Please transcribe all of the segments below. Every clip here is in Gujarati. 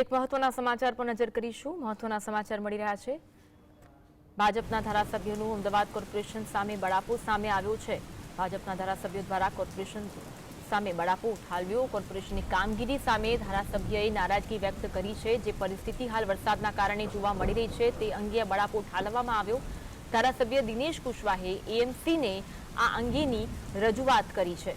એક મહત્વના સમાચાર પર નજર કરીશું. મહત્વના સમાચાર મળી રહ્યા છે. ભાજપના ધારાસભ્યોનું અમદાવાદ કોર્પોરેશન સામે બળાપો સામે આવ્યો છે. ભાજપના ધારાસભ્યો દ્વારા કોર્પોરેશન સામે બળાપો ઉઠાવ્યો. કોર્પોરેશનની કામગીરી સામે ધારાસભ્યએ નારાજગી વ્યક્ત કરી છે. જે પરિસ્થિતિ હાલ વરસાદના કારણે જોવા મળી રહી છે, તે અંગે બળાપો ઠાલવવામાં આવ્યો. ધારાસભ્ય દિનેશ કુશવાહે એએમસીને આ અંગેની રજૂઆત કરી છે.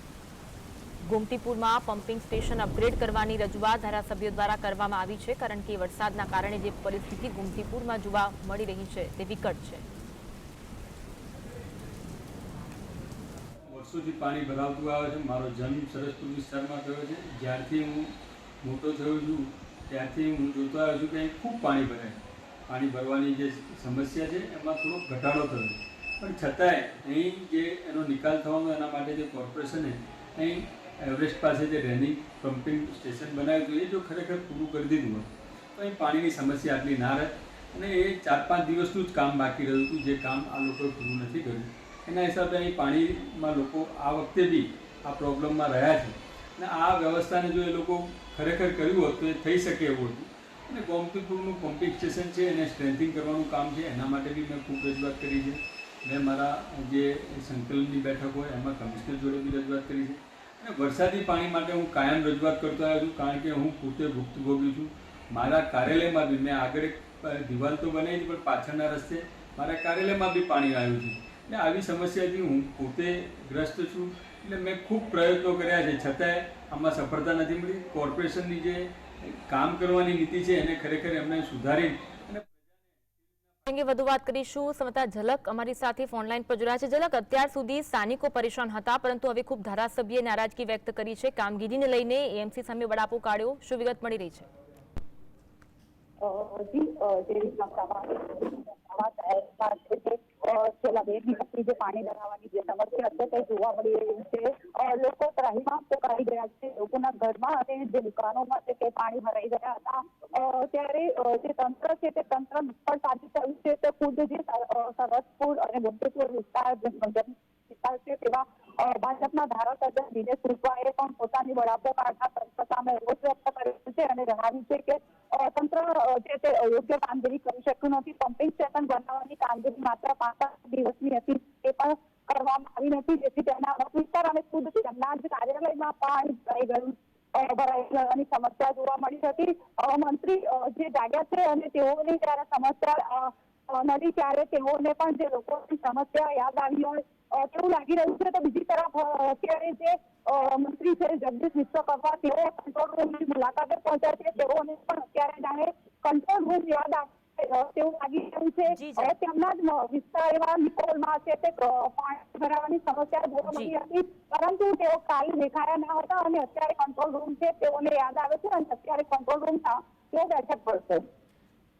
ગોમતીપુરમાં પમ્પિંગ સ્ટેશન અપગ્રેડ કરવાની રજૂઆત ધારાસભ્યો દ્વારા કરવામાં આવી છે. કારણ કે વરસાદના કારણે જે પરિસ્થિતિ ગોમતીપુરમાં જોવા મળી રહી છે તે વિકટ છે. વર્ષોથી પાણી ભરાવતું આવે છે. મારો જન્મ સરસપુર વિસ્તારમાં થયો છે. જ્યારથી હું મોટો થયો છું, ત્યારથી હું જોતો આવ્યો છું કે ખૂબ પાણી ભરાય પાણી ભરવાની જે સમસ્યા છે, એમાં થોડો ઘટાડો થયો. પણ છતાંય અહીં જે એનો નિકાલ થવાનો એના માટે જે કોર્પોરેશને અહીં એવરેસ્ટ પાસે જે રેનિંગ પમ્પિંગ સ્ટેશન બનાવ્યું હતું, એ જો ખરેખર પૂરું કરી દીધું હોત, તો અહીં પાણીની સમસ્યા આટલી ના રહે. અને એ ચાર પાંચ દિવસનું જ કામ બાકી રહ્યું હતું, જે કામ આ લોકોએ પૂરું નથી કર્યું. એના હિસાબે અહીં પાણીમાં લોકો આ વખતે બી આ પ્રોબ્લેમમાં રહ્યા છે. અને આ વ્યવસ્થાને જો એ લોકો ખરેખર કર્યું હોત, તો એ થઈ શકે એવું હતું. અને ગોમતીપુરનું પમ્પિંગ સ્ટેશન છે, એને સ્ટ્રેન્થિંગ કરવાનું કામ છે, એના માટે બી મેં ખૂબ રજૂઆત કરી છે. મેં મારા જે સંકલનની બેઠક હોય, એમાં કમિશનર જોડે બી રજૂઆત કરી છે. અને વરસાદી પાણી માટે હું કાયમ રજૂઆત કરતો આવ્યો છું, કારણ કે હું પોતે ભુક્તભોગી છું. મારા કાર્યાલયમાં બી મેં આગળ એક દિવાલ તો બનાવી પણ પાછળના રસ્તે મારા કાર્યાલયમાં બી પાણી આવ્યું છે. એટલે આવી સમસ્યાથી હું પોતે ગ્રસ્ત છું, એટલે મેં ખૂબ પ્રયત્નો કર્યા છે. છતાંય આમાં સફળતા નથી મળી. કોર્પોરેશનની જે કામ કરવાની નીતિ છે, એને ખરેખર એમને સુધારી અંગે વધુ વાત કરીશું. સમતા ઝલક અમારી સાથે ફોનલાઈન પર જોડાયા છે. ઝલક, અત્યાર સુધી સ્થાનિકો પરેશાન હતા, પરંતુ હવે ખૂબ ધારાસભ્યએ નારાજગી વ્યક્ત કરી છે. કામગીરીને લઈને એએમસી સામે બળાપો કાઢ્યો. શું વિગત મળી રહી છે? છેલ્લા બે દિવસથી જે પાણી ભરાવાની જે સમસ્યા છે જોવા મળી રહી છે અ, લોકો ત્રાહીમામ પોકારી ગયા છે લોકોના ઘરમાં અને જે દુકાનોમાં છે તે પાણી ભરાઈ ગયા હતા. ત્યારે જે તંત્ર છે તે તંત્ર નિષ્ફળ સાબિત થયું છે તો ખુદ જે સરસપુર અને ગોમતીપુર વિસ્તાર વિસ્તાર છે તેવા ભાજપના ધારાસભ્ય દિનેશ રૂપાએ પણ પોતાની બળાપો કાઢતા તંત્ર સામે રોષ વ્યક્ત કર્યો છે અને જણાવ્યું છે કે તંત્ર જે તે યોગ્ય કામગીરી કરી શક્યું નથી. પમ્પિંગ સ્ટેશન બનાવવાની કામગીરી માત્ર પાંચ દિવસની હતી તે પણ કરવામાં આવી નથી જેથી તેના વિસ્તાર અને ખુદ તેમના જ કાર્યાલયમાં પાણી ભરાઈ ગયું અ, સમસ્યા જોવા મળી હતી. મંત્રી જે જાગ્યા છે અને તેઓની જ્યારે સમસ્યા અ, ત્યારે તેઓને પણ જે લોકોની સમસ્યા યાદ આવી હોય તેવું લાગી રહ્યું છે. તો બીજી તરફ અત્યારે જે મંત્રી છે જગદીશ વિશ્વકર્મા તેઓ કંટ્રોલ રૂમની મુલાકાતે પહોંચ્યા છે. તેઓને પણ અત્યારે જાણે કંટ્રોલ રૂમ યાદ આવે તેવું લાગી રહ્યું છે. જી. તેમના જ વિસ્તાર એવા નિકોલમાં છે તે પાણી ભરાવાની સમસ્યા જોવા મળી હતી. પરંતુ તેઓ કાલે દેખાયા ન હતા અને અત્યારે કંટ્રોલ રૂમ છે તેઓને યાદ આવે છે અને અત્યારે કંટ્રોલ રૂમ તેઓ બેઠક પડશે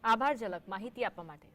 આભાર ઝલક. માહિતી આપવા માટે.